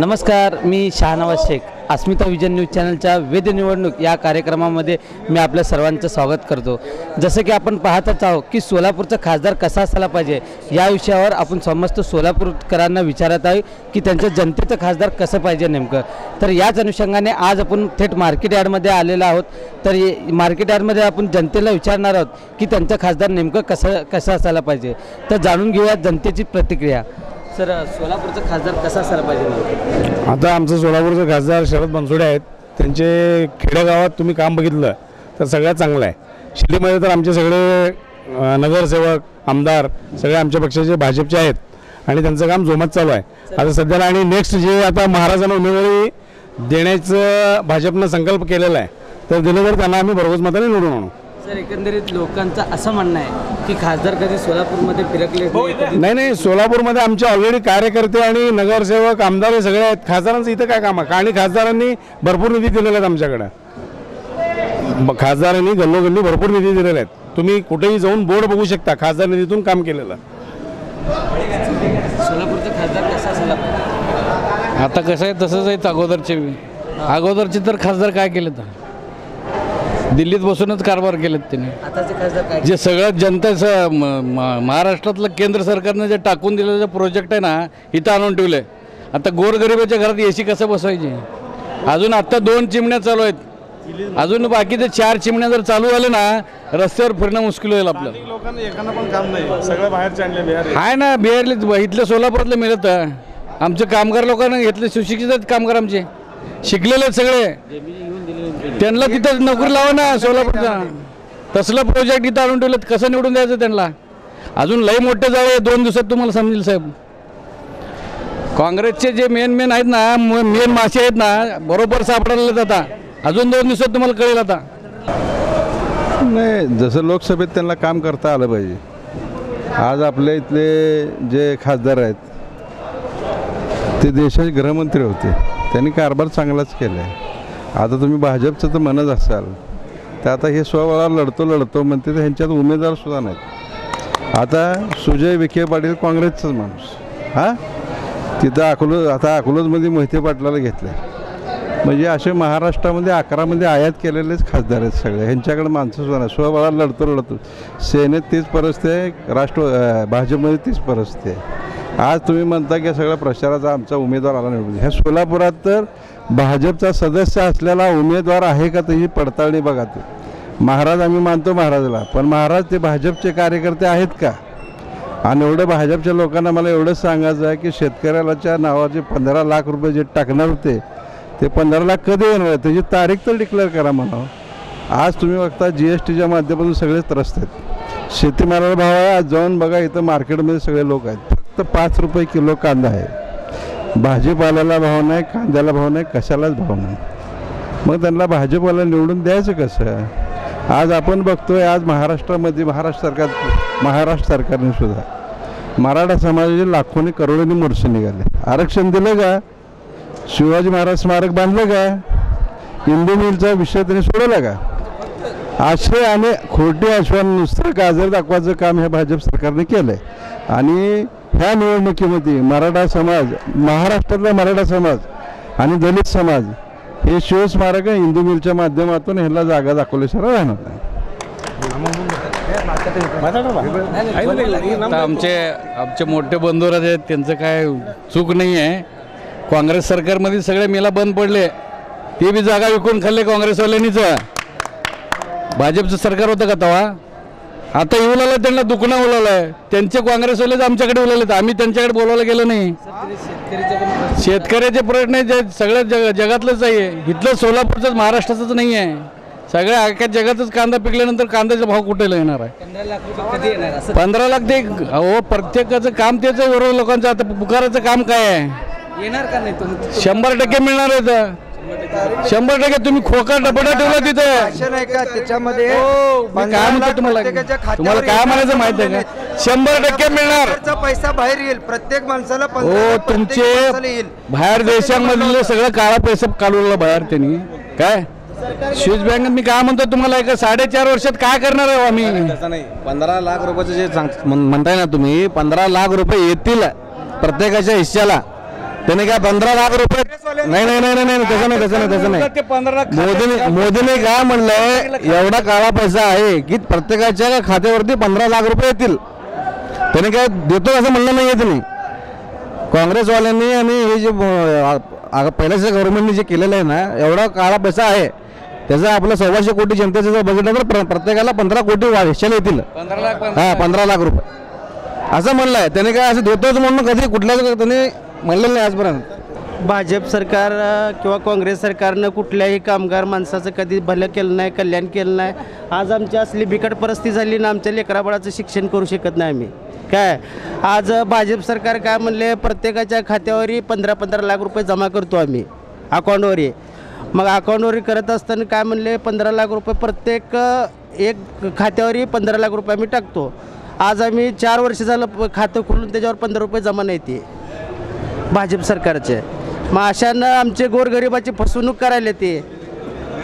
नमस्कार मी Shahnawaz Shaikh. Asmita vision news चॅनलच्या वेद निवडणूक या कार्यक्रमामध्ये मी आपल्या सर्वांचं स्वागत करतो. जसं की आपण पाहतच आहोत की सोलापूरचा खासदार कसा असायला पाहिजे या विषयावर आपण समस्त सोलापूरकरांना विचारत आहे की त्यांचं जनतेचं खासदार कसं पाहिजे नेमकं. तर याच अनुषंगाने आज आपण थेट मार्केट यार्डमध्ये आलेलो आहोत. तर मार्केट यार्डमध्ये आपण जनतेला विचारणार आहोत की त्यांचं खासदार नेमकं कसं कसं असायला पाहिजे. तर जाणून घेऊया जनतेची प्रतिक्रिया. सर सोलापूरचा खासदार कसा असायला पाहिजे आता आमचं सोलापूरचं खासदार शरद बनसोडे आहेत. त्यांचे खेडेगावात तुम्ही काम बघितलं तर सगळ्यात चांगलं आहे. शिर्डीमध्ये तर आमचे सगळे नगरसेवक आमदार सगळे आमच्या पक्षाचे भाजपचे आहेत आणि त्यांचं काम जोमात चालू आहे. आता सध्याला आणि नेक्स्ट जे आता महाराजांना उमेदवारी देण्याचं भाजपनं संकल्प केलेला आहे तर दिलं तर त्यांना आम्ही भरघोस मताने निवडून आणू. सर एकंदरीत लोकांचं असं म्हणणं आहे की खासदार कधी सोलापूरमध्ये फिरकले नाही, कधी नाही नाही सोलापूरमध्ये आमचे ऑलरेडी कार्यकर्ते आणि नगरसेवक आमदार हे सगळे आहेत. खासदारांचं इथं काय काम आहे? आणि खासदारांनी भरपूर निधी दिलेला आहेत आमच्याकडे. खासदारांनी गल्लोगल्ली भरपूर निधी दिलेला आहेत. तुम्ही कुठेही जाऊन बोर्ड बघू शकता खासदार निधीतून काम केलेलं. सोलापूरचा खासदार कसा पाहिजे आता कसं आहे तसंच आहेत अगोदरचे. अगोदरचे तर खासदार काय केले तर? दिल्लीत बसूनच कारभार केलेत त्यांनी आताचे खासदार काय जे सगळं जनतेचं म- म- महाराष्ट्रातलं केंद्र सरकारनं जे टाकून दिलेलं जे प्रोजेक्ट आहे ना इथं आणून ठेवले आता गोरगरिबाच्या घरात ए सी कसं बसवायची? अजून आत्ता दोन चिमण्या चालू आहेत. अजून बाकीचे चार चिमण्या जर चालू झाले ना रस्त्यावर फिरणं मुश्किल होईल आपलं. लोकांना एकानं पण काम नाही. सगळं बाहेरचे आणले बिहार. आहे ना बिहारले इथल्या सोलापुरातलं मिळत आमचे कामगार लोकांना घेतले सुशिक्षित आहेत कामगार आमचे. शिकलेले आहेत सगळे. त्यांना तिथं नोकरी लावा ना सोलापूरचा तसलं प्रोजेक्ट इथं आणून ठेवलं कसं निवडून द्यायचं त्यांना? अजून लई मोठं जाळे दोन दिवसात तुम्हाला समजेल साहेब. काँग्रेसचे जे मेन मेन आहेत ना मेन मासे आहेत ना बरोबर सापडायला आता. अजून दोन दिवसात तुम्हाला कळेल आता. नाही जसं लोकसभेत त्यांना काम करता आलं पाहिजे. आज आपल्या इथले जे खासदार आहेत ते देशाचे गृहमंत्री होते. त्यांनी कारभार चांगलाच केला आहे आता तुम्ही भाजपचं तर म्हणत असाल. तर आता हे स्वबळा लढतो लढतो म्हणते तर ह्यांच्यात उमेदवार सुद्धा नाहीत. आता सुजय विखे पाटील काँग्रेसचाच माणूस. हां? तिथं अकोलं आता अकोलजमध्ये मोहिते पाटलाला घेतलं म्हणजे असे महाराष्ट्रामध्ये अकरामध्ये आयात केलेलेच खासदार आहेत सगळे. ह्यांच्याकडे माणसं सुद्धा नाही स्वबळा लढतो लढतो. सेनेत तीच परसते आहे राष्ट्र भाजपमध्ये तीच परसते आहे. आज तुम्ही म्हणता की सगळ्या प्रचाराचा आमचा उमेदवार आला निवडून ह्या सोलापुरात तर भाजपचा सदस्य असलेला उमेदवार आहे का त्याची पडताळणी बघा ते. महाराज आम्ही मानतो महाराजाला पण महाराज ते भाजपचे कार्यकर्ते आहेत का? आणि एवढं भाजपच्या लोकांना मला एवढंच सांगायचं आहे की शेतकऱ्याच्या नावाचे पंधरा लाख रुपये जे टाकणार होते ते पंधरा लाख कधी येणार त्याची तारीख तर डिक्लेअर करा म्हणावं आज तुम्ही बघता जी एस टीच्या माध्यमातून सगळे त्रस्त आहेत. शेतीमालाला भाव आहे आज जाऊन बघा इथं मार्केटमध्ये सगळे लोक आहेत. फक्त पाच रुपये किलो कांदा आहे. भाजीपाल्याला भाव नाही कांद्याला भाव नाही कशालाच भाव नाही. मग त्यांना भाजीपाला निवडून द्यायचं कसं? आज आपण बघतोय आज महाराष्ट्रामध्ये महाराष्ट्र सरकार महाराष्ट्र सरकारने सुद्धा मराठा समाजाचे लाखोनी करोडोनी मोर्चे निघाले. आरक्षण दिलं का? शिवाजी महाराज स्मारक बांधलं का? इंदू मिलचा विषय त्यांनी सोडवला का? आश्रय आणि खोटे आश्वान नुसतं गाजर दाखवायचं काम हे भाजप सरकारने केलं आहे आणि ह्या निवडणुकीमध्ये मराठा समाज महाराष्ट्रातला मराठा समाज आणि दलित समाज हे शिवस्मारक हिंदू मिलच्या माध्यमातून ह्याला जागा दाखवल्याशिवाय राहणार नाही. आमचे आमचे मोठे बंधुराज आहेत. त्यांचं काय चूक नाही आहे. काँग्रेस सरकारमध्ये सगळे मेला बंद पडले. ते बी जागा विकून खाल्ले काँग्रेसवाल्यांनीच. भाजपचं सरकार होतं का तवा? आता येऊ लागलं त्यांना दुखणं उलालं त्यांचे काँग्रेसवालेच आमच्याकडे उलालेत आम्ही त्यांच्याकडे बोलायला गेलो नाही. शेतकऱ्याचे प्रश्न जे सगळ्या जग जगातलंच आहे. इथलं सोलापूरचंच महाराष्ट्राचंच नाही आहे. सगळ्या अख्ख्या जगातच कांदा पिकल्यानंतर कांद्याचा भाव कुठे येणार आहे? पंधरा लाख ते अहो प्रत्येकाचं काम तेच आहे बरोबर लोकांचं. आता पुकाराचं काम काय आहे? येणार का नाही शंभर टक्के मिळणार आहे तर. शंभर टक्के तुम्ही खोका डबडा ठेवला तिथे. भाषण आहे का त्याच्यामध्ये? मी काय म्हणतो तुम्हाला? तुम्हाला काय म्हणायचं माहिती आहे का? शंभर टक्के मिळणार. सरकारचा पैसा बाहेर येईल. प्रत्येक माणसाला पंधरा हो तुमचे येईल. बाहेर देशांमधलं सगळं काळा पैसा काढवलं बाहेर त्यांनी. काय? स्विस बँक मी काय म्हणतो तुम्हाला एका साडेचार वर्षात काय करणार आहे आम्ही? तसं नाही. पंधरा लाख रुपयाचं जे सांग म्हण- म्हणताय ना तुम्ही पंधरा लाख रुपये येतील प्रत्येकाच्या हिश्श्याला. त्याने काय पंधरा लाख रुपये नाही नाही नाही नाही तसं नाही तसं नाही तसं नाही. मोदीने मोदीने काय म्हणलंय एवढा काळा पैसा आहे की प्रत्येकाच्या खात्यावरती पंधरा लाख रुपये येतील. त्याने काय देतो असं म्हणलं नाही आहे त्यांनी. काँग्रेसवाल्यांनी आणि हे जे पहिल्याच्या गव्हर्नमेंटने जे केलेलं आहे ना एवढा काळा पैसा आहे. त्याचा आपलं सव्वाशे कोटी जनतेचं जर बघितलं तर प्र- प्रत्येकाला पंधरा कोटी वाढशाला येतील. हा पंधरा लाख रुपये. असं म्हणलंय. त्याने काय असं देतोच म्हणून कधी कुठल्याच त्याने म्हणलेलं नाही आजपर्यंत. भाजप सरकार किंवा काँग्रेस सरकारनं कुठल्याही कामगार माणसाचं कधी भलं केलं नाही कल्याण केलं नाही आज आमची असली बिकट परिस्थिती झाली ना आमच्या लेकराबाळाचं शिक्षण करू शकत नाही आम्ही. काय? आज भाजप सरकार काय म्हणले प्रत्येकाच्या खात्यावरही पंधरा पंधरा लाख रुपये जमा करतो आम्ही अकाउंटवरही. मग अकाउंटवर करत असताना काय म्हणले पंधरा लाख रुपये प्रत्येक एक खात्यावरही पंधरा लाख रुपये आम्ही टाकतो. आज आम्ही चार वर्ष झालं प- खातं खोलून त्याच्यावर पंधरा रुपये जमा नाही ते. भाजप सरकारचे. मग अशानं आमचे गोरगरिबाची फसवणूक करायला ते.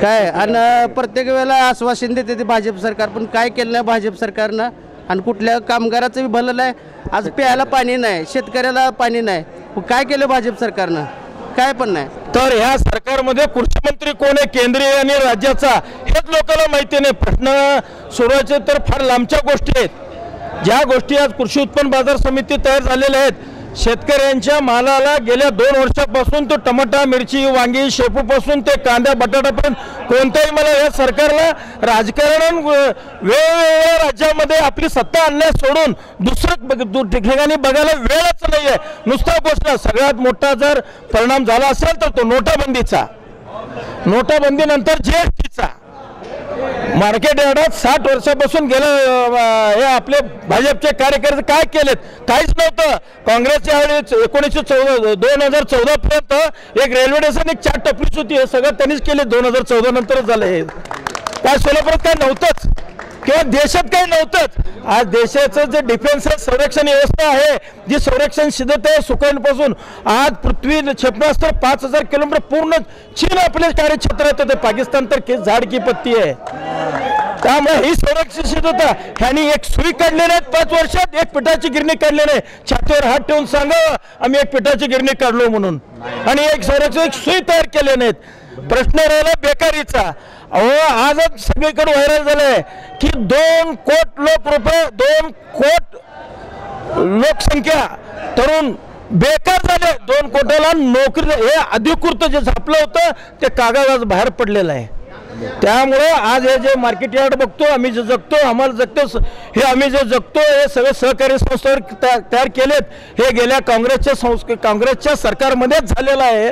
काय? आणि प्रत्येक वेळेला आश्वासन देते ते भाजप सरकार पण काय केलं नाही भाजप सरकारनं? आणि कुठल्या कामगाराचं बी भलं नाही. आज प्यायला पाणी नाही शेतकऱ्याला पाणी नाही. मग काय केलं भाजप सरकारनं? काय पण नाही. तर ह्या सरकारमध्ये कृषी मंत्री कोण आहे? केंद्रीय आणि राज्याचा. हेच लोकांना माहिती नाही. प्रश्न सोडवायचे तर फार लांबच्या गोष्टी आहेत. ज्या गोष्टी आज कृषी उत्पन्न बाजार समिती तयार झालेल्या आहेत शेतकऱ्यांच्या मालाला गेल्या दोन वर्षापासून तो टमाटा मिरची वांगी शेपूपासून ते कांदा बटाटापर्यंत कोणत्याही मला या सरकारला राजकारण वेगवेगळ्या राज्यामध्ये आपली सत्ता आणण्यास सोडून दुसरं दु- ठिकाणी बघायला वेळच नाही आहे नुसता घोषणा सगळ्यात मोठा जर परिणाम झाला असेल तर तो नोटाबंदीचा. नोटाबंदीनंतर जीएसटीचा एस मार्केट यार्डात साठ वर्षापासून गेलं हे आपले भाजपचे कार्यकर्ते काय केलेत? काहीच नव्हतं. काँग्रेसच्या वेळी एकोणीसशे चौदा दोन हजार चौदा पर्यंत एक रेल्वे स्टेशन एक चार टपरीच होती. हे सगळं त्यांनीच केले. दोन हजार चौदा नंतरच झालं हे. काय सोलापुरात काय नव्हतंच. किंवा देशात काही नव्हतंच. आज देशाचं जे डिफेन्स संरक्षण व्यवस्था आहे जी संरक्षण सिद्धता आहे आज पृथ्वी क्षेपणास्त्र पाच हजार किलोमीटर पूर्ण चीन आपले कार्यक्षेत्रात येते. पाकिस्तान तर झाड की पत्ती आहे. त्यामुळे ही संरक्षण सिद्धता ह्यांनी एक सुई काढलेली आहे पाच वर्षात एक पिठाची गिरणी काढलेली आहे छातीवर हात ठेवून सांगावं आम्ही एक पिठाची गिरणी काढलो म्हणून. आणि एक संरक्षण एक सुई तयार केले नाहीत. प्रश्न राहिला बेकारीचा. अहो आजच सगळीकडे व्हायरल झालंय की दोन कोट लोक रुपये दोन कोट लोकसंख्या तरुण बेकार झाले. दोन कोटाला नोकरी हे अधिकृत जे झापलं होतं ते कागद आज बाहेर पडलेलं आहे. त्यामुळे आज हे जे मार्केट यार्ड बघतो आम्ही जे जगतो आम्हाला जगतो हे आम्ही जे जगतो हे सगळे सहकारी संस्थावर तया- तयार केलेत. हे गेल्या काँग्रेसच्या संस् काँग्रेसच्या सरकारमध्येच झालेलं आहे.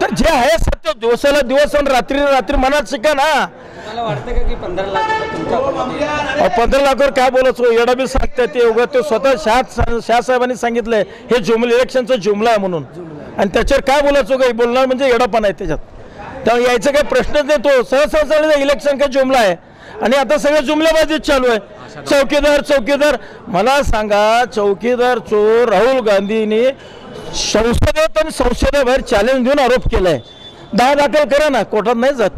तर जे आहे सत्य दिवसाला दिवस आणि रात्री रात्री मनात शिका ना. पंधरा लाखावर काय बोलायचं एवढा बी सांगतात ते उगा ते स्वतः शाह शाहसाहेबांनी सांगितलंय हे जुमल इलेक्शनचं जुमला आहे म्हणून. आणि त्याच्यावर काय बोलायचं काही बोलणार म्हणजे एडापण आहे त्याच्यात. त्यामुळे यायचं काही प्रश्नच नाही तो सहसा इलेक्शन काही जुमला आहे. आणि आता सगळं जुमल्याबाजीच चालू आहे. चौकीदार चौकीदार. मला सांगा चौकीदार चोर राहुल गांधींनी संसदेत आणि संसदेबाहेर चॅलेंज देऊन आरोप केलाय. दहा दाखल करा ना. कोर्टात नाही जात.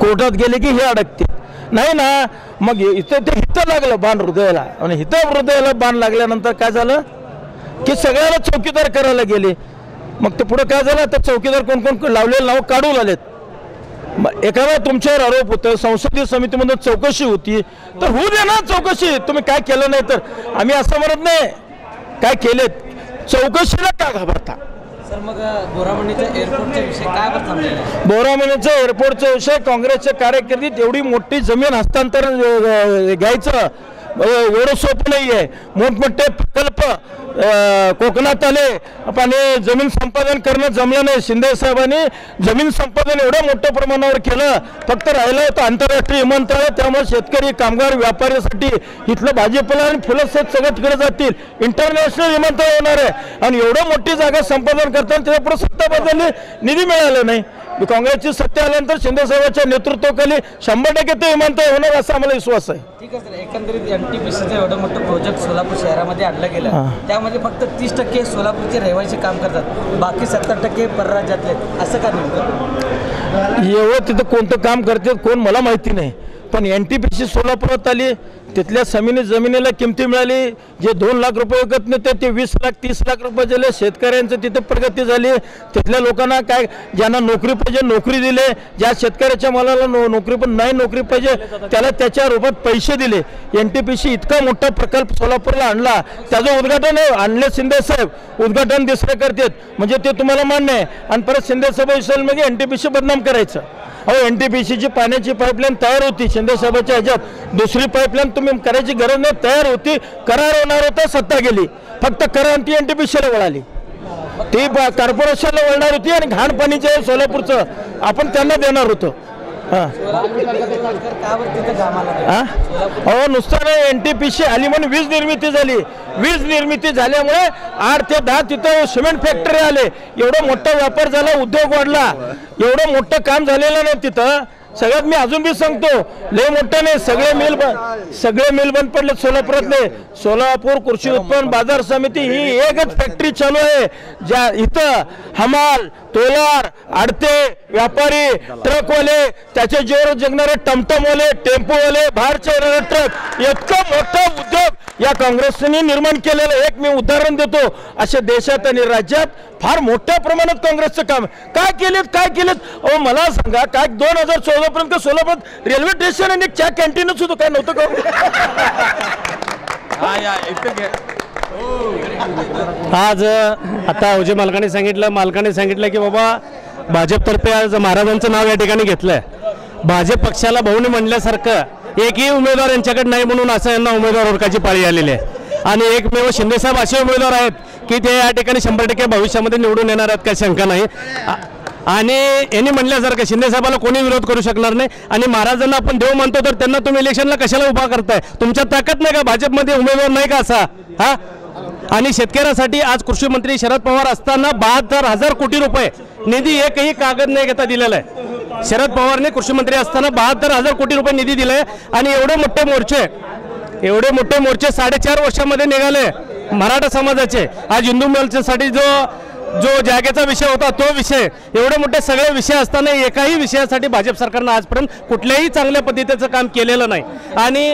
कोर्टात गेले की हे अडकते नाही ना. मग इथं ते हिथं लागलं बाण हृदयाला. आणि हिथं हृदयाला बाण लागल्यानंतर काय झालं? की सगळ्याला चौकीदार करायला गेले. मग ते पुढे काय झालं? तर चौकीदार कोण कोण लावलेलं नाव काढून आलेत. मग एखादा तुमच्यावर आरोप होतं संसदीय समितीमधून चौकशी होती. तर होऊ दे ना चौकशी. तुम्ही काय केलं नाही तर. आम्ही असं म्हणत नाही. काय केलेत? चौकशीला का घाबरता? सर मग बोरामणीच्या एअरपोर्टचा विषय बोरामणीचा एअरपोर्टचा काँग्रेसच्या कारकिर्दीत एवढी मोठी जमीन हस्तांतरण घ्यायचं. एवढं सोपं नाही आहे मोठमोठे प्रकल्प कोकणात आले पण जमीन संपादन करणं जमलं नाही. शिंदे साहेबांनी जमीन संपादन एवढ्या मोठ्या प्रमाणावर केलं. फक्त राहिलं होतं आंतरराष्ट्रीय विमानतळ. त्यामुळे शेतकरी कामगार व्यापाऱ्यासाठी इथलं भाजीपाला आणि फुलं सगळं तिकडे जातील. इंटरनॅशनल विमानतळ होणार आहे. आणि एवढं मोठी जागा संपादन करताना त्याच्या पुढे सत्ता बदलली. निधी मिळाला नाही. काँग्रेसची सत्ता आल्यानंतर शिंदे साहेबांच्या नेतृत्वाखाली शंभर टक्के ते विमानतळ होणार असा आम्हाला विश्वास आहे. ठीक आहे सर. एकंदरीत एन टी पी सीचं एवढं मोठं प्रोजेक्ट सोलापूर शहरामध्ये आणलं गेलं. त्यामध्ये फक्त तीस टक्के सोलापूरचे रहिवासी काम करतात. बाकी सत्तर टक्के परराज्यातले. असं का नेमकं? एवढं तिथं कोणतं काम करते कोण मला माहिती नाही. पण एन टी पी सी सोलापुरात आली तिथल्या जमिनी जमिनीला किमती मिळाली जे दोन लाख रुपये विकत नव्हते ते वीस लाख तीस लाख रुपये झाले. शेतकऱ्यांचं तिथं प्रगती झाली. तिथल्या लोकांना काय ज्यांना नोकरी पाहिजे नोकरी दिले. ज्या शेतकऱ्याच्या मालाला नो नोकरी पण नाही नोकरी पाहिजे त्याला त्याच्या रूपात पैसे दिले. एन टी पी सी इतका मोठा प्रकल्प सोलापूरला आणला. त्याचं उद्घाटन आहे आणले शिंदे साहेब. उद्घाटन दिसरे करतात. म्हणजे ते तुम्हाला मान्य आहे. आणि परत शिंदे साहेब विषयाला म्हणजे एन टी पी सी बदनाम करायचं. अहो एन टी पी सीची पाण्याची पाईपलाईन तयार होती. शिंदेसाहेबाच्या ह्याच्यात दुसरी पाईपलाईन तुम्ही करायची गरज नाही तयार होती. करार होणार होता सत्ता गेली. फक्त करार ती एन टी पी सीला वळाली. ती कॉर्पोरेशनला वळणार होती आणि घाण पाणीचे आहे सोलापूरचं आपण त्यांना देणार होतो. अहो नुसतं एन टी पी सी आली म्हणून वीज निर्मिती झाली. वीज निर्मिती झाल्यामुळे आठ ते दहा तिथं सिमेंट फॅक्टरी आले. एवढा मोठा व्यापार झाला उद्योग वाढला. एवढं मोठं काम झालेलं नाही तिथं. सगळ्यात मी अजून बी सांगतो लय मोठं नाही सगळे मिल बंद सगळे मिल बंद पडले सोलापुरातले सोलापूर कृषी उत्पन्न बाजार समिती ही एकच फॅक्टरी चालू आहे ज्या इथं हमाल तोलार आडते व्यापारी ट्रकवाले त्याच्या जोर जगणारे टमटमवाले टेम्पोवाले बाहेरचे येणारे ट्रक इतकं मोठा उद्योग या काँग्रेसने निर्माण केलेलं एक मी उदाहरण देतो अशा देशात आणि राज्यात फार मोठ्या प्रमाणात काँग्रेसचं काम काय केलेत काय केलेत? अहो मला सांगा काय दोन हजार चौदा पर्यंत सोलापूर रेल्वे स्टेशन आणि एक चहा कॅन्टीनच होतं. काय नव्हतं का? आज आता अवजे मालकाने सांगितलं मालकाने सांगितलं की बाबा भाजपतर्फे आज महाराजांचं नाव या ठिकाणी घेतलंय. भाजप पक्षाला भाऊने म्हणल्यासारखं एकही उमेदवार यांच्याकडे नाही म्हणून असं यांना उमेदवार ओळखाची पाळी आलेली आहे. आणि एकमेव शिंदेसाहेब असे उमेदवार आहेत की ते या ठिकाणी शंभर टक्के भविष्यामध्ये निवडून येणार आहेत काही शंका नाही. आणि यांनी म्हणल्यासारखं शिंदेसाहेबाला कोणी विरोध करू शकणार नाही. आणि महाराजांना आपण देव मानतो तर त्यांना तुम्ही इलेक्शनला कशाला उभा करताय? तुमच्या ताकद नाही का? भाजपमध्ये उमेदवार नाही का असा? हा? आणि शेतकऱ्यासाठी आज कृषी मंत्री शरद पवार असताना बहात्तर हजार कोटी रुपये निधी एकही कागद नाही घेता दिलेला आहे. शरद पवारने कृषी मंत्री असताना बहात्तर हजार कोटी रुपये निधी दिलाय. आणि एवढे मोठे मोर्चे एवढे मोठे मोर्चे साडेचार वर्षामध्ये निघाले मराठा समाजाचे. आज हिंदू मोर्चासाठी जो जो जागेचा विषय होता तो विषय. एवढे मोठे सगळे विषय असताना एकाही विषयासाठी भाजप सरकारनं आजपर्यंत कुठल्याही चांगल्या पद्धतीचं काम केलेलं नाही. आणि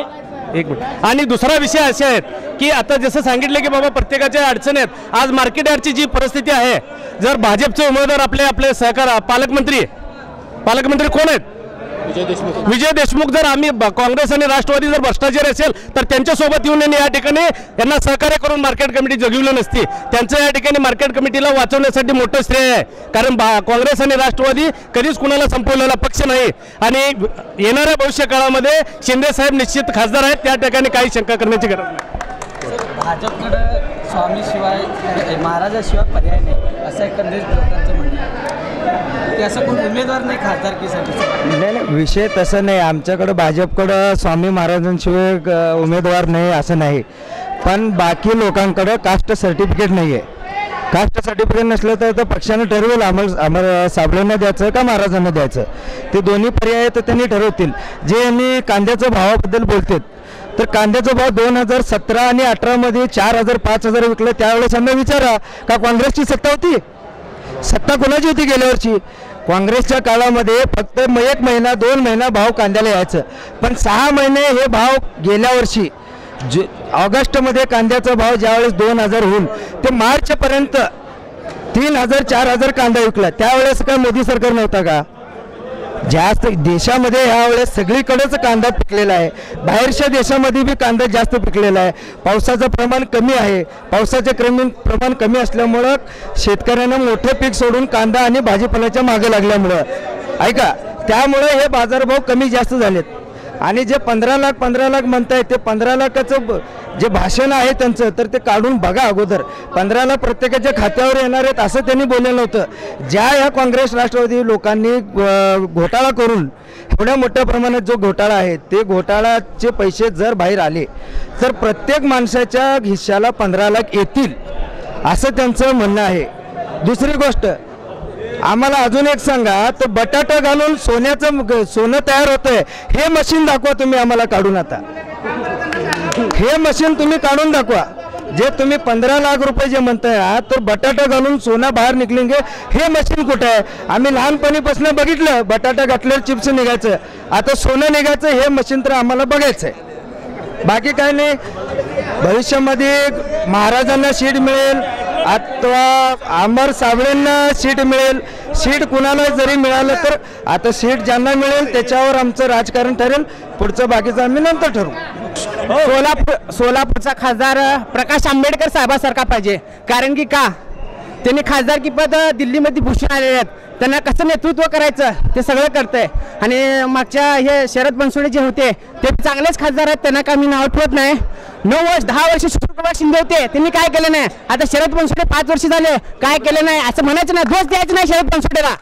एक मिनिट. आणि दुसरा विषय असे आहेत की आता जसं सांगितलं की बाबा प्रत्येकाच्या अडचणी आहेत. आज मार्केट यार्डची जी परिस्थिती आहे जर भाजपचे उमेदवार आपले आपले सहकार पालकमंत्री पालकमंत्री कोण आहेत? विजय देशमुख. जर आम्ही काँग्रेस आणि राष्ट्रवादी जर भ्रष्टाचारी असेल तर त्यांच्यासोबत येऊन यांनी या ठिकाणी यांना सहकार्य करून मार्केट कमिटी जगवली नसती. त्यांचं या ठिकाणी मार्केट कमिटीला वाचवण्यासाठी मोठं श्रेय आहे. कारण बा- काँग्रेस आणि राष्ट्रवादी कधीच कुणाला संपवलेला पक्ष नाही. आणि येणाऱ्या भविष्य काळामध्ये शिंदे साहेब निश्चित खासदार आहेत त्या ठिकाणी काही शंका करण्याची गरज नाही. भाजपकडं स्वामीशिवाय महाराजाशिवाय पर्याय नाही असं एकंदरीत लोकांचं म्हणणं आहे. की असं कोण उमेदवार नाही खासदारकीसाठी? नाही नाही विषय तसं नाही. आमच्याकडं भाजपकडं स्वामी महाराजांशिवाय अ, उमेदवार नाही असं नाही. पण बाकी लोकांकडं कास्ट सर्टिफिकेट नाही आहे कास्ट सर्टिफिकेट नसलं तर तर पक्षानं ठरवेल आम्हाला आम्हाला साबळेंना द्यायचं का महाराजांना द्यायचं? ते दोन्ही पर्याय तर त्यांनी ठरवतील. जे यांनी कांद्याच्या भावाबद्दल बोलतात तर कांद्याचा भाव दोन हजार सतरा आणि अठरामध्ये चार हजार पाच हजार विकलं त्यावेळेस आम्ही विचारा का काँग्रेसची सत्ता होती? सत्ता कोणाची होती गेल्या वर्षी? काँग्रेसच्या काळामध्ये फक्त एक महिना दोन महिना भाव कांद्याला यायचं. पण सहा महिने हे भाव गेल्या वर्षी जु ऑगस्टमध्ये कांद्याचा भाव ज्यावेळेस दोन हजार होऊन ते मार्चपर्यंत तीन हजार चार हजार कांदा विकला. त्यावेळेस काय मोदी सरकार नव्हता का? जास्त देशामध्ये ह्यावेळेस सगळीकडेच कांदा पिकलेला आहे. बाहेरच्या देशामध्ये बी कांदा जास्त पिकलेला आहे. पावसाचं प्रमाण कमी आहे. पावसाचे क्रमीण प्रमाण कमी असल्यामुळं शेतकऱ्यांना मोठं पीक सोडून कांदा आणि भाजीपाल्याच्या मागे लागल्यामुळं. ऐका त्यामुळं हे बाजारभाव कमी जास्त झालेत. आणि जे पंधरा लाख पंधरा लाख म्हणतायत ते पंधरा लाखाचं जे भाषण आहे त्यांचं तर ते काढून बघा अगोदर. पंधरा लाख प्रत्येकाच्या खात्यावर येणार आहेत असं त्यांनी बोललेलं नव्हतं ज्या ह्या काँग्रेस राष्ट्रवादी लोकांनी घोटाळा करून एवढ्या मोठ्या प्रमाणात जो घोटाळा आहे ते घोटाळाचे पैसे जर बाहेर आले तर प्रत्येक माणसाच्या हिश्श्याला पंधरा लाख येतील असं त्यांचं म्हणणं आहे. दुसरी गोष्ट आम्हाला अजून एक सांगा तर बटाटा घालून सोन्याचं सोनं तयार होतंय हे मशीन दाखवा तुम्ही आम्हाला काढून आता. हे मशीन तुम्ही काढून दाखवा. जे तुम्ही पंधरा लाख रुपये जे म्हणताय आहात, तर बटाटा घालून सोना बाहेर निघलेंगे हे मशीन कुठं आहे? आम्ही लहानपणीपासून बघितलं बटाटा घातल्यावर चिप्स निघायचं. आता सोनं निघायचं हे मशीन तर आम्हाला बघायचं आहे बाकी काय नाही. भविष्यामध्ये महाराजांना शीट मिळेल आता अमर साबळेंना सीट मिळेल. सीट कुणाला जरी मिळालं तर आता सीट ज्यांना मिळेल त्याच्यावर आमचं राजकारण ठरेल. पुढचं बाकीचं आम्ही नंतर ठरवू. सोलापूर सोलापूरचा खासदार प्रकाश आंबेडकर साहेबासारखा पाहिजे. कारण की का? त्यांनी खासदारकी पद दिल्लीमध्ये भूषण आलेले आहेत. त्यांना कसं नेतृत्व करायचं ते सगळं करतंय. आणि मागच्या हे शरद बनसोडे जे होते ते चांगलेच खासदार आहेत त्यांना काय मी नाव ठेवत नाही. नऊ वर्ष दहा वर्ष शुक्रवार शिंदे होते त्यांनी काय केलं नाही? आता शरद बनसोडे पाच वर्ष झाले काय केलं नाही? असं म्हणायचं नाही दोष द्यायचं नाही शरद बनसोडेला.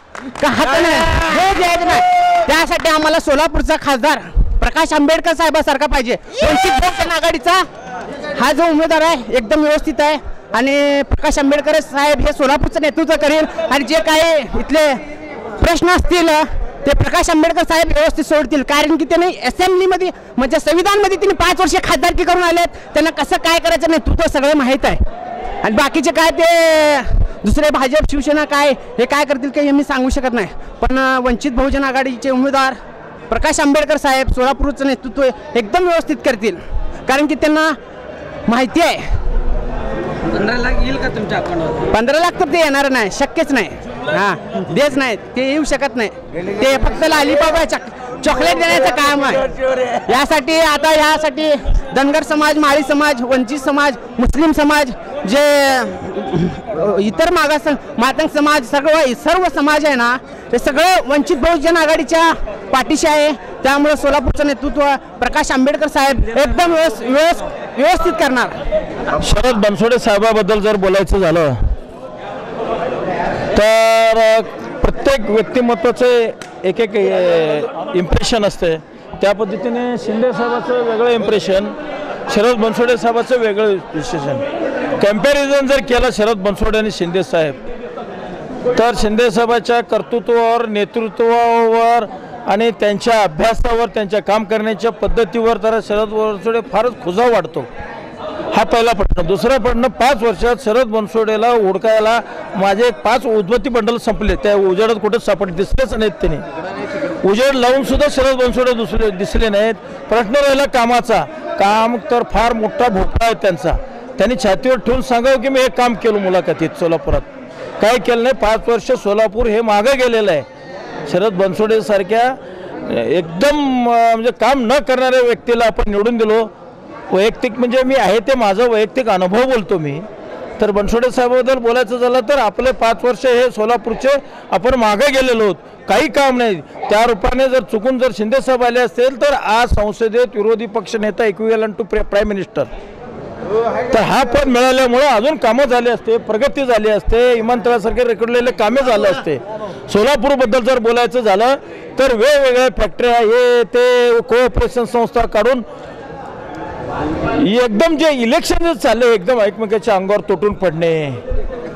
का हात नाही? दोष द्यायचं नाही. त्यासाठी आम्हाला सोलापूरचा खासदार प्रकाश आंबेडकर साहेबासारखा पाहिजे. वंचित बहुजन आघाडीचा. हा जो उमेदवार आहे एकदम व्यवस्थित आहे. आणि प्रकाश आंबेडकर साहेब हे सोलापूरचं नेतृत्व करेल आणि जे काही इथले प्रश्न असतील ते प्रकाश आंबेडकर साहेब व्यवस्थित सोडतील. कारण की त्यांनी असेंब्लीमध्ये म्हणजे संविधानमध्ये त्यांनी पाच वर्ष खासदारकी करून आलेत. त्यांना कसं काय करायचं नेतृत्व सगळं माहीत आहे. आणि बाकीचे काय ते दुसरे भाजप शिवसेना काय हे काय करतील काही मी सांगू शकत नाही. पण वंचित बहुजन आघाडीचे उमेदवार प्रकाश आंबेडकर साहेब सोलापूरचं नेतृत्व एकदम व्यवस्थित करतील. कारण की त्यांना माहिती आहे पंधरा लाख येईल का तुमच्या अकाउंटवर? पंधरा लाख तर ते येणार नाही शक्यच नाही. हा देच नाही ते येऊ शकत नाही. ते फक्त लालीबाबा चॉकलेट देण्याचं काम आहे. यासाठी आता यासाठी धनगर समाज माळी समाज वंचित समाज मुस्लिम समाज जे इतर मागास मातंग समाज सगळं सर्व समाज आहे ना ते सगळं वंचित बहुजन आघाडीच्या पाठीशी आहे. त्यामुळे सोलापूरचं नेतृत्व प्रकाश आंबेडकर साहेब एकदम व्यवस- व्यवस- व्यवस्थित करणार. शरद बनसोडे साहेबाबद्दल जर बोलायचं झालं तर प्रत्येक व्यक्तिमत्वाचे एक एक इम्प्रेशन असते. त्या पद्धतीने शिंदे साहेबाचं वेगळं इम्प्रेशन शरद बनसोडे साहेबाचं वेगळं इम्प्रेशन कंपॅरिझन जर केलं शरद बनसोडे आणि शिंदे साहेब तर शिंदे साहेबाच्या कर्तृत्वावर नेतृत्वावर आणि त्यांच्या अभ्यासावर त्यांच्या काम करण्याच्या पद्धतीवर तर शरद बनसोडे फारच खुजा वाढतो. हा पहिला प्रश्न. दुसरा प्रश्न पाच वर्षात शरद बनसोडेला उडकायला माझे पाच उद्बत्ती बंडल संपले. त्या उजेडात कुठे सापडले दिसलेच नाहीत त्यांनी. उजेड लावून सुद्धा शरद बनसोडे दुसरे दिसले नाहीत. प्रश्न राहिला कामाचा. काम तर फार मोठा भोपळा आहे त्यांचा. त्यांनी छातीवर ठेवून सांगावं की मी हे काम केलं मुलाखतीत सोलापुरात. काय केलं नाही? पाच वर्ष सोलापूर हे मागं गेलेलं आहे. शरद बनसोडेसारख्या एकदम म्हणजे काम न करणाऱ्या व्यक्तीला आपण निवडून दिलो. वैयक्तिक म्हणजे मी आहे ते माझा वैयक्तिक अनुभव बोलतो मी. तर बनसोडे साहेबाबद्दल बोलायचं झालं तर आपले पाच वर्ष हे सोलापूरचे आपण मागे गेलेलो आहोत. काही काम नाही. त्या रूपाने जर चुकून जर शिंदे साहेब आले असतील तर आज संसदेत विरोधी पक्ष नेता इक्विवेलन टू प्राईम मिनिस्टर तर हा पद मिळाल्यामुळं अजून कामं झाली असते प्रगती झाली असते विमानतळासारखे रेकडलेले कामे झाले असते सोलापूरबद्दल जर बोलायचं झालं तर वेगवेगळ्या फॅक्टऱ्या हे ते कोऑपरेशन संस्था काढून एकदम जे इलेक्शन जे चाललंय एकदम एकमेकाच्या अंगावर तुटून पडणे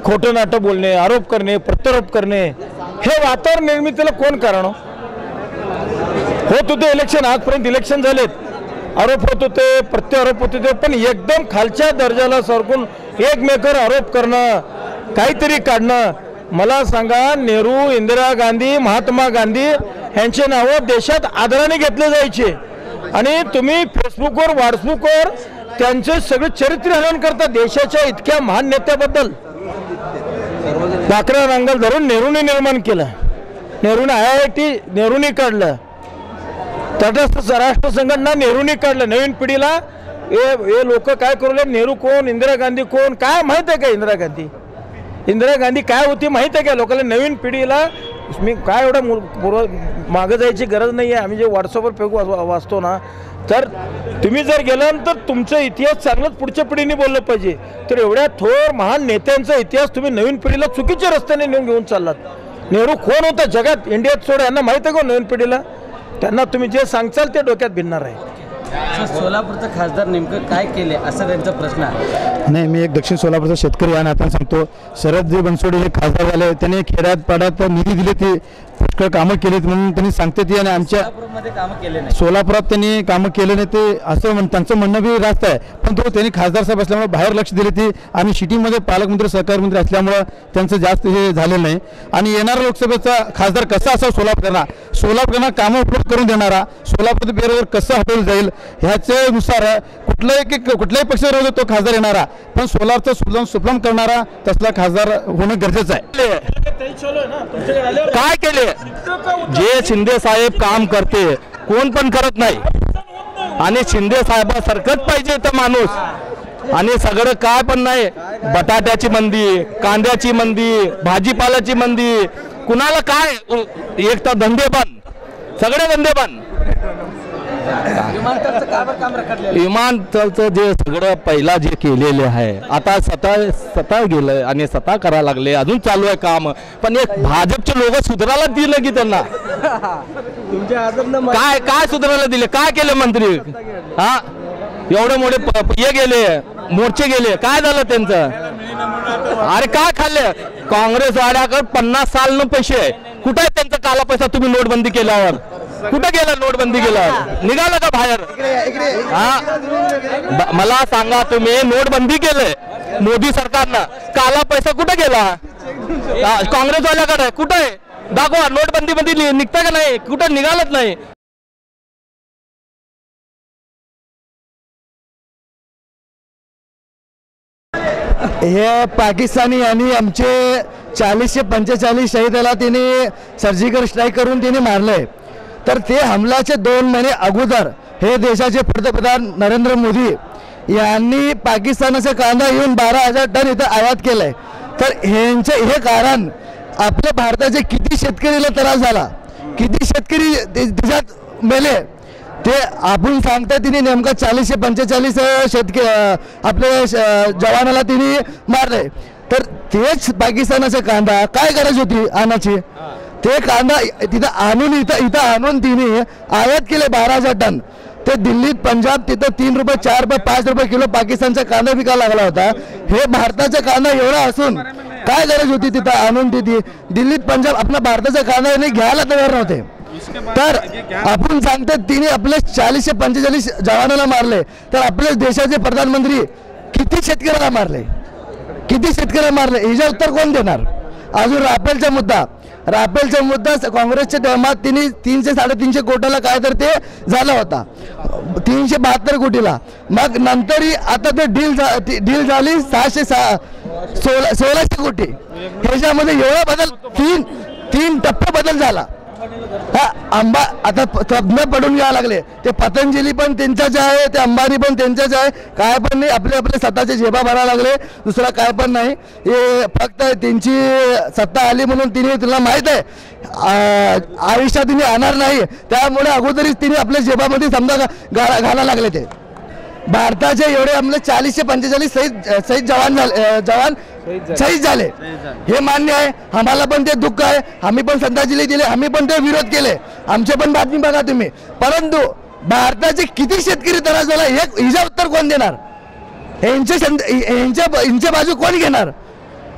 खोटं नाटं बोलणे आरोप करणे प्रत्यारोप करणे हे वातावरण निर्मितीला कोण कारण हो? होत होते इलेक्शन आजपर्यंत इलेक्शन झालेत आरोप होत होते प्रत्यारोप होत होते पण एकदम खालच्या दर्जाला सरकून एकमेकर आरोप करणं काहीतरी काढणं. मला सांगा नेहरू इंदिरा गांधी महात्मा गांधी यांचे नावं देशात आदराने घेतले जायचे. आणि तुम्ही फेसबुकवर व्हॉट्सअपवर त्यांचे सगळे चरित्र हनन करता देशाच्या इतक्या महान नेत्याबद्दल. पाकरा नांगल धरून नेहरूने निर्माण केलं. नेहरूने आय आय टी नेहरूने काढलं. तटस्थ राष्ट्र संघटना नेहरूने काढलं नवीन पिढीला. हे हे लोक काय करू लागले नेहरू कोण? इंदिरा गांधी कोण? काय माहीत आहे का इंदिरा गांधी? इंदिरा गांधी काय होती माहीत आहे का? लोकांना नवीन पिढीला मी काय एवढं पूर्व मागं जायची गरज नाही आहे आम्ही जे व्हॉट्सअपवर फेक वा- वाचतो ना तर तुम्ही जर गेल्यानंतर तुमचा इतिहास चांगलंच पुढच्या पिढीने बोललं पाहिजे. तर एवढ्या थोर महान नेत्यांचा इतिहास तुम्ही नवीन पिढीला चुकीच्या रस्त्याने नेऊन घेऊन चाललात. नेहरू कोण होता? जगात इंडियात सोड यांना माहीत आहे का हो नवीन पिढीला? त्यांना तुम्ही जे सांगचाल ते डोक्यात भिनणार आहे. सोलापूरचं खासदार नेमकं काय केले असा त्यांचा प्रश्न आहे. नाही मी एक दक्षिण सोलापूरचा शेतकरी या नात्याने सांगतो शरद जे बनसोडे हे खासदार झाले त्यांनी खेड्यात पाड्यात निधी दिली ती पुष्कळ कामं केलीत म्हणून त्यांनी सांगते ती आणि आमच्या सोलापुरात त्यांनी कामं केले नाही ते असं म्हण त्यांचं म्हणणं बी रास्त आहे. पण तो त्यांनी खासदार साहेब असल्यामुळे बाहेर लक्ष दिले ती आणि सिटीमध्ये पालकमंत्री सहकार मंत्री असल्यामुळं त्यांचं जास्त हे झालेलं नाही. आणि येणारा लोकसभेचा खासदार कसा असावा सोलापूरला सोलापूरला कामं उपलब्ध करून देणारा सोलापूर बरोबर कसं हटवलं जाईल? ह्याच्यानुसार कुठलाही की कुठल्याही राहू तो खासदार येणारा पण सोलारचं सुलम सुफलम करणारा तसला खासदार होणं गरजेचं आहे. काय केले? जे शिंदे साहेब काम करते कोण पण करत नाही. आणि शिंदे साहेबासारखंच पाहिजे तर माणूस. आणि सगळं काय पण नाही. बटाट्याची मंदी कांद्याची मंदी भाजीपाल्याची मंदी. कुणाला काय? एक तर धंदे बंद. सगळे धंदे बंद. विमानतळचं जे सगळं पहिला जे केलेले आहे आता स्वतः स्वतः गेलं आणि स्वतः करायला लागले अजून चालू आहे काम. पण एक भाजपचे लोक सुधारायला दिलं की त्यांना? काय काय सुधारायला दिले? काय केले मंत्री? हा? एवढे मोठे प- प- हे गेले मोर्चे गेले. काय झालं त्यांचं? अरे काय खाल्ले? काँग्रेस वाड्याकडे पन्नास साल न पैसे. आहे कुठे आहे त्यांचा काला पैसा तुम्ही नोटबंदी केल्यावर? कुठे गेला नोटबंदी केल्यावर निघाला का बाहेर? हा. मला सांगा तुम्ही नोटबंदी केलंय मोदी सरकारनं. काला पैसा कुठे गेला? काँग्रेसवाल्याकडे. कुठे आहे? दाखवा नोटबंदी मध्ये निघता का नाही? कुठं निघालच नाही? हे पाकिस्तानी यांनी आमचे चाळीसशे पंचेचाळीस शहीदाला तिने सर्जिकल स्ट्राईक करून तिने मारलंय. तर ते हमलाचे दोन महिने अगोदर हे देशाचे पंतप्रधान नरेंद्र मोदी यांनी पाकिस्तानाचा कांदा येऊन बारा हजार टन इथं आयात आहे तर ह्यांचे हे कारण आपल्या भारताचे किती शेतकरीला त्रास झाला किती शेतकरी ते- त्याच्यात मेले ते आपण सांगता तिने नेमका चाळीसशे पंचेचाळीस शेतकरी आपल्या श- जवानाला तिने मारले. तर तेच पाकिस्तानाचा कांदा. काय गरज होती आणायची? ते कांदा तिथं आणून इथं इथं आणून तिने आयात केले बारा हजार टन. ते दिल्लीत पंजाब तिथं तीन रुपये चार रुपये पाच रुपये किलो पाकिस्तानचा कांदा विकायला लागला होता. हे भारताचा कांदा एवढा असून काय गरज होती तिथं आणून तिथे? दिल्लीत पंजाब आपला भारताचा कांदा यांनी घ्यायला तयार नव्हते. तर आपण सांगतो तिने आपले चाळीसशे पंचेचाळीस जवानाला मारले. तर आपल्या देशाचे प्रधानमंत्री किती शेतकऱ्याला मारले? किती शेतकऱ्याला मारले? हिचे उत्तर कोण देणार? अजून राफेलचा मुद्दा. राफेलचा मुद्दा काँग्रेसच्या टायमात तिने तीनशे साडेतीनशे कोटीला काय तर ते झाला होता. तीनशे बहात्तर कोटीला. मग नंतरही आता ते डील डील झाली सहाशे सहा सोळा सोळाशे कोटी. ह्याच्यामध्ये एवढा बदल तीन तीन टप्पे बदल झाला. आंबा आता तज्ञ पडून घ्यायला लागले. ते पतंजली पण त्यांच्याच आहे ते अंबानी पण त्यांच्याच आहे. काय पण नाही आपले आपले स्वतःचे झेबा भरायला लागले. दुसरा काय पण नाही. हे फक्त त्यांची सत्ता आली म्हणून तिने तुला माहीत आहे. आयुष्यात तिने आणणार नाही. त्यामुळे अगोदरच तिने आपल्या झेबामध्ये समजा घाला घालायला लागले ते. भारताचे एवढे आपले चाळीसशे पंचेचाळीस सहित सहित जवान झाले जवान शहीद झाले. हे मान्य आहे. आम्हाला पण ते दुःख आहे. आम्ही पण श्रद्धांजली दिली. आम्ही पण ते विरोध केले. आमचे पण बातमी बघा तुम्ही. परंतु भारताचे किती शेतकरी त्रास झाला हे हिचं उत्तर कोण देणार? यांचे यांच्या बाजू कोण घेणार?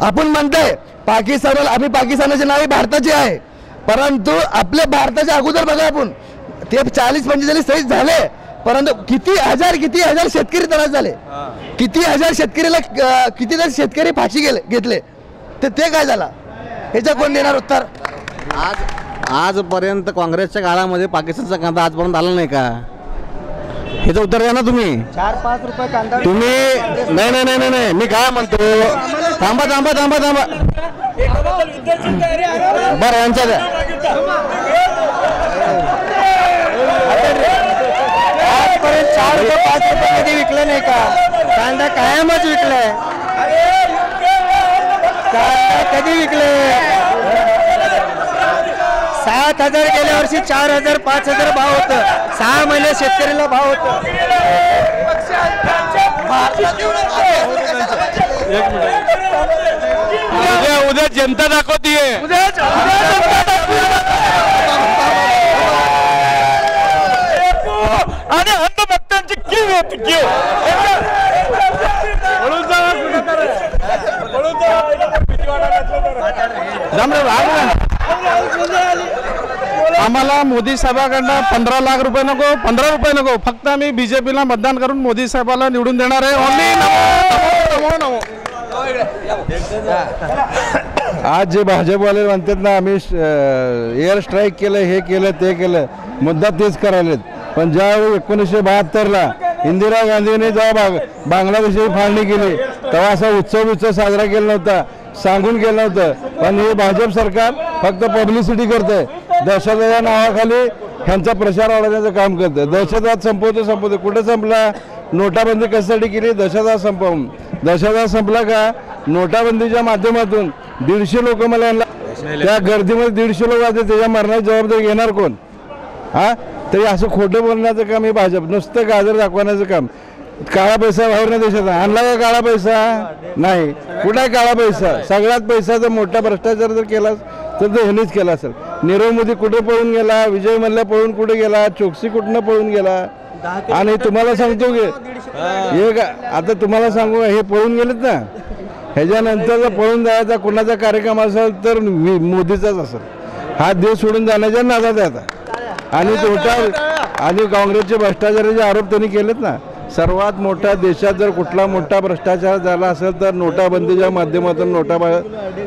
आपण म्हणताय पाकिस्तानाला आम्ही पाकिस्तानाचे नावे भारताचे आहे. परंतु आपल्या भारताच्या अगोदर बघा आपण. ते चाळीस पंचेचाळीस शहीद झाले. परंतु किती हजार किती हजार शेतकरी त्रास झाले. किती हजार शेतकरीला किती हजार शेतकरी फाशी गेले घेतले तर ते काय झाला? ह्याच्या कोण देणार उत्तर? आज आजपर्यंत काँग्रेसच्या काळामध्ये पाकिस्तानचा कांदा आजपर्यंत आला नाही का? ह्याचं उत्तर द्या ना तुम्ही. चार पाच रुपये कांदा तुम्ही नाही नाही नाही नाही नाही मी काय म्हणतो? थांबा थांबा थांबा थांबा. बरं यांच्या द्या. चार रुपये पाच रुपये कधी विकलं नाही का? कांदा कायमच विकलाय. कांदा कधी विकले? सात हजार गेल्या वर्षी चार हजार पाच हजार भाव होत. सहा महिने शेतकऱ्याला भाव होत. उद्या उद्या जनता दाखवतीये आणि अंधभक्तांची किव होती किव पळून जा पळून जा राम राम राम राम. आम्हाला मोदी साहेबाकडनं पंधरा लाख रुपये नको पंधरा रुपये नको. फक्त आम्ही बीजेपीला मतदान करून मोदी साहेबाला निवडून देणार आहे. ओनली नमो नमो आज जे भाजपवाले म्हणतात ना आम्ही एअर स्ट्राईक केलं हे केलं ते केलं. मुद्दा तेच करायलेत. पण ज्यावेळी एकोणीसशे बहात्तरला इंदिरा गांधीने जेव्हा बाग बांगलादेशची फाळणी केली तेव्हा असा उत्सव उत्सव साजरा केला नव्हता सांगून केलं नव्हतं. पण हे भाजप सरकार फक्त पब्लिसिटी करतंय. दहशतवादा नावाखाली ह्यांचा प्रचार वाढवण्याचं काम करतं दहशतवाद संपवतो संपवतो. कुठं संपला? नोटाबंदी कशासाठी केली? दहशतवाद संपवून. दहशतवाद संपला का? नोटाबंदीच्या माध्यमातून दीडशे लोक मला त्या गर्दीमध्ये दीडशे लोक असते त्याच्या मरणाची जबाबदारी घेणार कोण? हा? तरी असं खोटं बोलण्याचं काम हे भाजप नुसतं गाजर दाखवण्याचं काम. काळा पैसा बाहेर देशात आणला का काळा पैसा? नाही. कुठं आहे काळा पैसा? सगळ्यात पैसा जर मोठा भ्रष्टाचार जर केला तर तो ह्यांनीच केला असेल. नीरव मोदी कुठे पळून गेला? विजय मल्ल्या पळून कुठे गेला? चोक्सी कुठनं पळून गेला? आणि तुम्हाला सांगतो की हे का आता तुम्हाला सांगू हे पळून गेलेत ना ह्याच्यानंतर जर पळून जायचा कुणाचा कार्यक्रम असेल तर मोदीचाच असेल. हा देश सोडून जाण्याच्या नादात आहे आता. आणि तोटा आणि काँग्रेसचे भ्रष्टाचाराचे आरोप त्यांनी केलेत ना. सर्वात मोठा देशात जर कुठला मोठा भ्रष्टाचार झाला असेल तर नोटाबंदीच्या माध्यमातून नोटा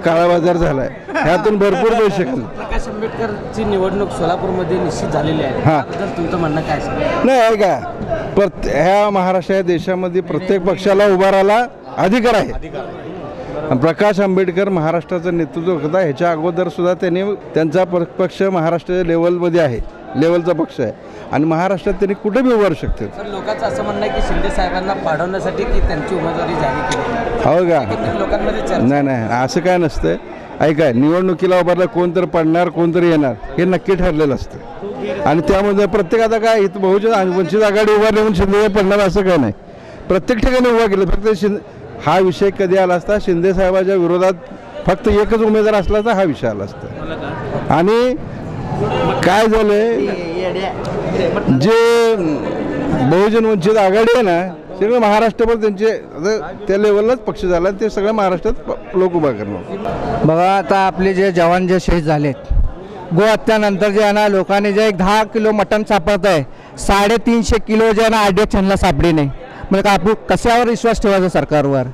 काळा बाजार झालाय. ह्यातून भरपूर पैसे प्रकाश आंबेडकरची निवडणूक सोलापूरमध्ये निश्चित झालेली आहे. हां. तुमचं म्हणणं काय नाही आहे का? प्रत्ये ह्या महाराष्ट्र या देशामध्ये प्रत्येक पक्षाला उभा राहायला अधिकार आहे. प्रकाश आंबेडकर महाराष्ट्राचं नेतृत्व करता ह्याच्या अगोदर सुद्धा त्यांनी त्यांचा पक्ष महाराष्ट्र लेवलमध्ये आहे. लेवलचा पक्ष आहे. आणि महाराष्ट्रात त्यांनी कुठे बी उभारू शकतात तर लोकांचं असं म्हणणं आहे की शिंदे साहेबांना पाडवण्यासाठी की त्यांची उमेदवारी जाहीर केली हो का? एकंदरीत लोकांमध्ये चर्चा नाही नाही. असं काय नसतं. ऐका निवडणुकीला उभारला कोण तर पडणार कोण तरी येणार हे नक्की ठरलेलं असतं. आणि त्यामध्ये प्रत्येक आता काय इथं बहुजन आणि वंचित आघाडी उभारली म्हणून शिंदे पडणार असं काय नाही. प्रत्येक ठिकाणी उभा केलं. फक्त शिंदे हा विषय कधी आला असता? शिंदे साहेबाच्या विरोधात फक्त एकच उमेदवार असला तर हा विषय आला असता. आणि काय झालंय? जे बहुजन वंचित आघाडी आहे ना सगळं महाराष्ट्रभर त्यांचे त्या लेवललाच पक्ष झाला ते सगळं महाराष्ट्रात प- लोक उभा करणार. बघा आता आपले जे जवान जे शहीद झालेत गो हत्यानंतर जे आहे ना लोकांनी जे एक दहा किलो मटण सापडत आहे साडेतीनशे किलो जे आहे ना आरडीएक्स छानला सापडी नाही म्हणजे का आपण कशावर विश्वास ठेवायचा सरकारवर?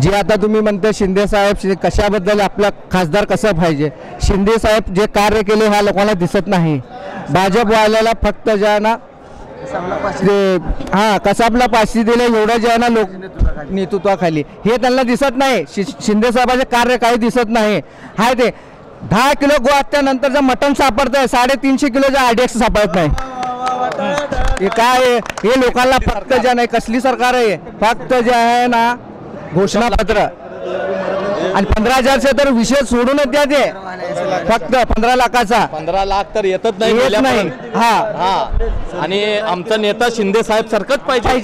जे आता तुम्ही म्हणते शिंदे साहेब कशाबद्दल आपला खासदार कसं पाहिजे? शिंदे साहेब जे कार्य केले ह्या लोकांना दिसत नाही. भाजपवाल्याला फक्त ज्यांना ना हा कसाबला पाचशे दिले एवढं ज्यांना लोक नेतृत्वाखाली. हे त्यांना दिसत नाही. शि शिंदे साहेबाचे कार्य काही दिसत नाही. हाय ते दहा किलो गोहत्यानंतर जर मटण सापडत आहे साडेतीनशे किलो आरडीएक्स सापडत नाही. हे काय आहे? हे लोकांना फक्त ज्या नाही कसली सरकार आहे? फक्त जे आहे ना घोषणापत्र. आणि पंधरा हजारचे तर विषय सोडूनच द्या ते फक्त पंधरा लाखाचा. पंधरा लाख तर येतच येत नाही. हा. हा. आणि आमचा नेता शिंदे साहेब सारखंच पाहिजे.